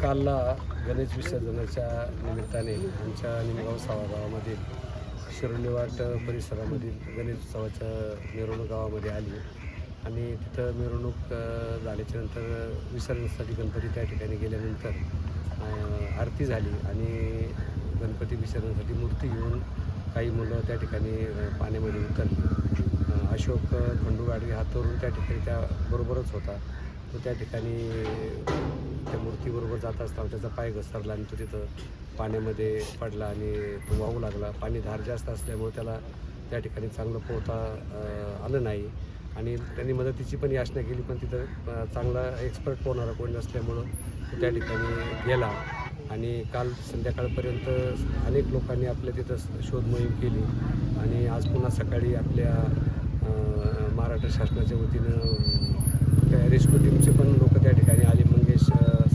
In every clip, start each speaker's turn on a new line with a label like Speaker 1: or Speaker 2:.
Speaker 1: काल गणेश विसर्जनाच्या निमित्ताने आमच्या निमगाव सावा गावामध्ये शिरोलीवाट परिसरामधील गणेश उत्सवाच्या मिरवणूक गावामध्ये आली. आणि तिथं मिरवणूक झाल्याच्यानंतर विसर्जनासाठी गणपती त्या ठिकाणी गेल्यानंतर आरती झाली आणि गणपती विसर्जनासाठी मूर्ती घेऊन काही मुलं त्या ठिकाणी पाण्यामध्ये उतरली. अशोक खंडू गाडगे हा तरुण त्या ठिकाणी त्या बरोबरच होता. तो त्या ठिकाणी त्या मूर्तीबरोबर जात असताना त्याचा पाय घसरला आणि तो तिथं पाण्यामध्ये पडला आणि तो वाहू लागला. पाणी धार जास्त असल्यामुळे त्याला त्या ठिकाणी चांगलं पोहता आलं नाही. आणि त्यांनी मदतीची पण याचना केली पण तिथं चांगला एक्सपर्ट पोहणारा कोण नसल्यामुळं तो त्या ठिकाणी गेला. आणि काल संध्याकाळपर्यंत अनेक लोकांनी आपल्या तिथं शोध मोहीम केली. आणि आज पुन्हा सकाळी आपल्या महाराष्ट्र शासनाच्या वतीनं रेस्क्यू टीमचे पण लोक त्या ठिकाणी आले. मंगेश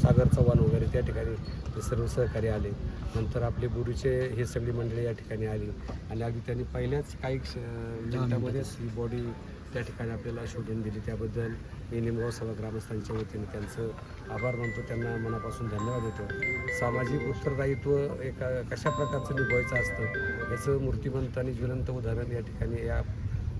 Speaker 1: सागर चव्हाण वगैरे त्या ठिकाणी ते सर्व सहकारी आले. नंतर आपले बुरीचे हे सगळी मंडळी या ठिकाणी आली. आणि अगदी त्यांनी पहिल्याच काही मिनिटामध्येच ही बॉडी त्या ठिकाणी आपल्याला शोधून दिली. त्याबद्दल मी निमगाव सभा ग्रामस्थांच्या वतीने त्यांचं आभार मानतो. त्यांना मनापासून धन्यवाद देतो. सामाजिक उत्तरदायित्व एका कशा प्रकारचं निभवायचं असतं याचं मूर्तिमंत आणि ज्वलंत उदाहरण या ठिकाणी या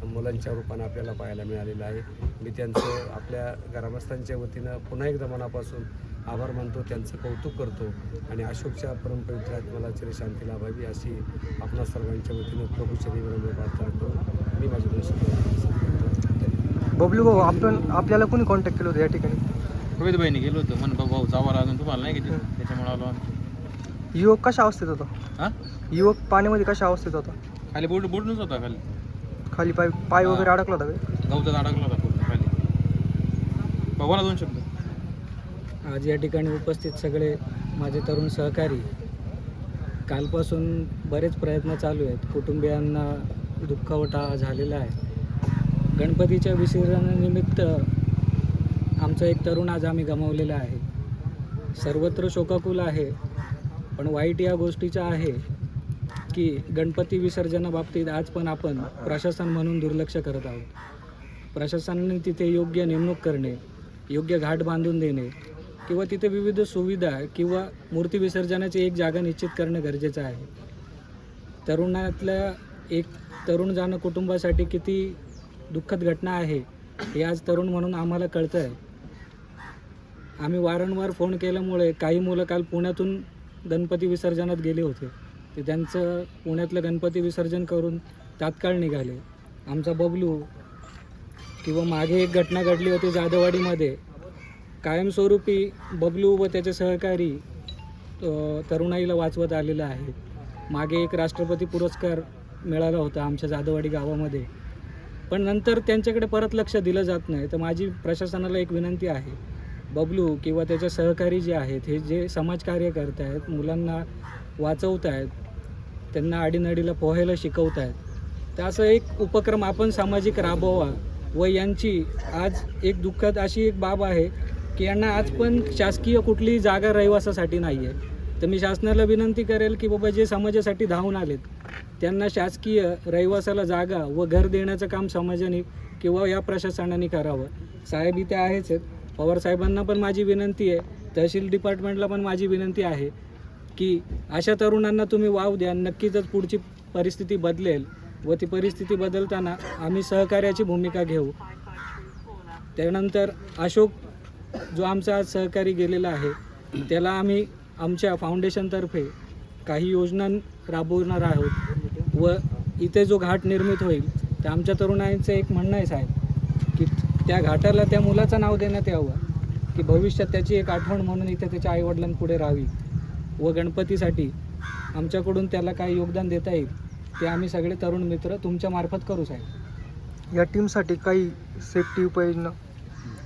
Speaker 1: मुलांच्या रूपानं आपल्याला पाहायला मिळालेलं आहे. मी त्यांचं आपल्या ग्रामस्थांच्या वतीनं पुन्हा एकदा मनापासून आभार मानतो त्यांचं कौतुक करतो आणि अशोकच्या परमपवित्र आत्म्याला चिर शांती लाभावी अशी आपणा सर्वांच्या वतीनं प्रभूच्या विनम्र प्रार्थना करून मी माझे दोन शब्द धन्यवाद.
Speaker 2: बबलू भाऊ आपण आपल्याला कोणी कॉन्टॅक्ट केलं होतं या ठिकाणी?
Speaker 3: रोहित भाईने गेलो होतो. म्हण भाऊ जावा अजून तुम्हाला नाही किती त्याच्यामुळे आलो आम्ही.
Speaker 2: युवक कशा अवस्थेत होता?
Speaker 3: हां?
Speaker 2: युवक पाण्यामध्ये कशा अवस्थेत होता?
Speaker 3: खाली बोट बोटूनच होता खाली.
Speaker 2: खाली पाय पाय वगैरे अडकला होता का
Speaker 3: गवतात अडकला होता पूर्ण खाली. बघा दोन शब्द.
Speaker 4: आज या ठिकाणी उपस्थित सगळे माझे तरुण सहकारी. कालपासून बरेच प्रयत्न चालू आहेत. कुटुंबियांना दुःखवटा झालेला आहे. गणपतीच्या विसर्जनानिमित्त आमचा एक तरुण आज आम्ही गमावलेला आहे. सर्वत्र शोकाकुल आहे पण वाईट या गोष्टीचं आहे. की गणपती विसर्जनाबाबतीत आज पण आपण प्रशासन म्हणून दुर्लक्ष करत आहोत. प्रशासनाने तिथे योग्य नेमणूक करणे योग्य घाट बांधून देणे किंवा तिथे विविध सुविधा किंवा मूर्ती विसर्जनाची एक जागा निश्चित करणं गरजेचं आहे. तरुणातल्या एक तरुण जाणं कुटुंबासाठी किती दुःखद घटना आहे हे आज तरुण म्हणून आम्हाला कळतं आहे आम्ही वारंवार फोन केल्यामुळे काही मुलं काल पुण्यातून गणपती विसर्जनात गेले होते. ते त्यांचं पुण्यातलं गणपती विसर्जन करून तात्काळ निघाले. आमचा बबलू किंवा मागे एक घटना घडली होती जाधववाडीमध्ये कायमस्वरूपी बबलू व त्याचे सहकारी तरुणाईला वाचवत आलेलं आहे. मागे एक राष्ट्रपती पुरस्कार मिळाला होता आमच्या जाधववाडी गावामध्ये. पण नंतर त्यांच्याकडे परत लक्ष दिलं जात नाही तर माझी प्रशासनाला एक विनंती आहे. बबलू किंवा त्याचे सहकारी जे आहेत हे जे समाजकार्य करत आहेत मुलांना वाचवत आहेत त्यांना आडीनडीला पोहायला शिकवत आहेत तर असं एक उपक्रम आपण सामाजिक राबवा व यांची आज एक दुःखद अशी एक बाब आहे की यांना आज पण शासकीय कुठलीही जागा रहिवासासाठी नाही आहे तर मी शासनाला विनंती करेल की बाबा जे समाजासाठी धावून आलेत त्यांना शासकीय रहिवासाला जागा व घर देण्याचं काम समाजाने किंवा या प्रशासनाने करावं. साहेब इथे आहेच आहेत. पवार साहेबांना पण माझी विनंती आहे तहसील डिपार्टमेंटला पण माझी विनंती आहे की अशा तरुणांना तुम्ही वाव द्या नक्कीच पुढची परिस्थिती बदलेल व ती परिस्थिती बदलताना आम्ही सहकार्याची भूमिका घेऊ. त्यानंतर अशोक जो आमचा आज सहकारी गेलेला आहे त्याला आम्ही आमच्या फाउंडेशनतर्फे काही योजना राबवणार आहोत व इथे जो घाट निर्मित होईल तर आमच्या तरुणांचं एक म्हणणं आहे साहेब की त्या घाटाला त्या मुलाचं नाव देण्यात यावं. की भविष्यात त्याची एक आठवण म्हणून इथे त्याच्या आईवडिलांपुढे राहावी. व गणपतीसाठी आमच्याकडून त्याला काही योगदान देता येईल ते आम्ही सगळे तरुण मित्र तुमच्या मार्फत करू साहेब.
Speaker 2: या टीमसाठी काही सेफ्टी उपाययोजना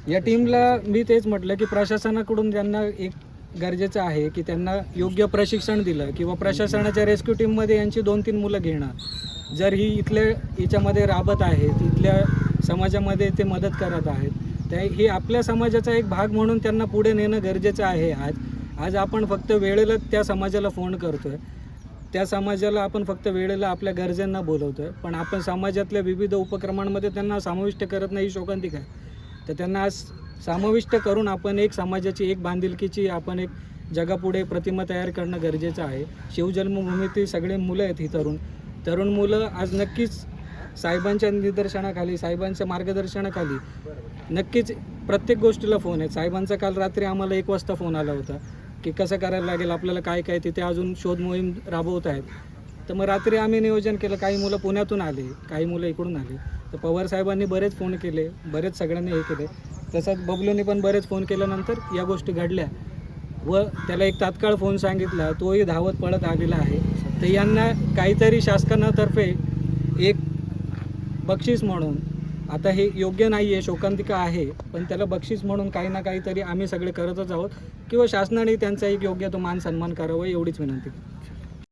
Speaker 4: या टीमला मी तेच म्हटलं की प्रशासनाकडून त्यांना एक गरजेचं आहे की त्यांना योग्य प्रशिक्षण दिलं किंवा प्रशासनाच्या रेस्क्यू टीममध्ये यांची दोन तीन मुलं घेणं. जर ही इथल्या हिच्यामध्ये राबत आहेत इथल्या समाजामध्ये ते मदत करत आहेत. त्या हे आपल्या समाजाचा एक भाग म्हणून त्यांना पुढे नेणं गरजेचं आहे आज. आज आपण फक्त वेळेला त्या समाजाला फोन करतो आहे त्या समाजाला आपण फक्त वेळेला आपल्या गरजांना बोलवतो आहे पण आपण समाजातल्या विविध उपक्रमांमध्ये त्यांना समाविष्ट करत नाही ही शोकांतिक आहे तर त्यांना आज समाविष्ट करून आपण एक समाजाची एक बांधिलकीची आपण एक जगापुढे प्रतिमा तयार करणं गरजेचं आहे. शिवजन्मभूमीतील सगळे मुलं आहेत ही तरुण. तरुण मुलं आज नक्कीच साहेबांच्या निदर्शनाखाली साहेबांच्या मार्गदर्शनाखाली नक्कीच प्रत्येक गोष्टीला फोन आहे. साहेबांचा काल रात्री आम्हाला एक वाजता फोन आला होता की कसं करायला लागेल आपल्याला काय काय तिथे अजून शोध मोहीम राबवत आहेत. तर मग रात्री आम्ही नियोजन केलं काही मुलं पुण्यातून आले काही मुलं इकडून आले. तर पवार साहेबांनी बरेच फोन केले बरेच सगळ्यांनी हे केले. तसंच बबलूने पण बरेच फोन केल्यानंतर या गोष्टी घडल्या व त्याला एक तात्काळ फोन सांगितला तोही धावत पळत आलेला आहे. तर यांना काहीतरी शासनातर्फे एक बक्षीस म्हणून. आता हे योग्य नाही आहे शोकांतिका आहे पण त्याला बक्षीस म्हणून काही ना काहीतरी आम्ही सगळे करतच आहोत. किंवा शासनाने त्यांचा एक योग्य तो मान सन्मान करावा एवढीच विनंती.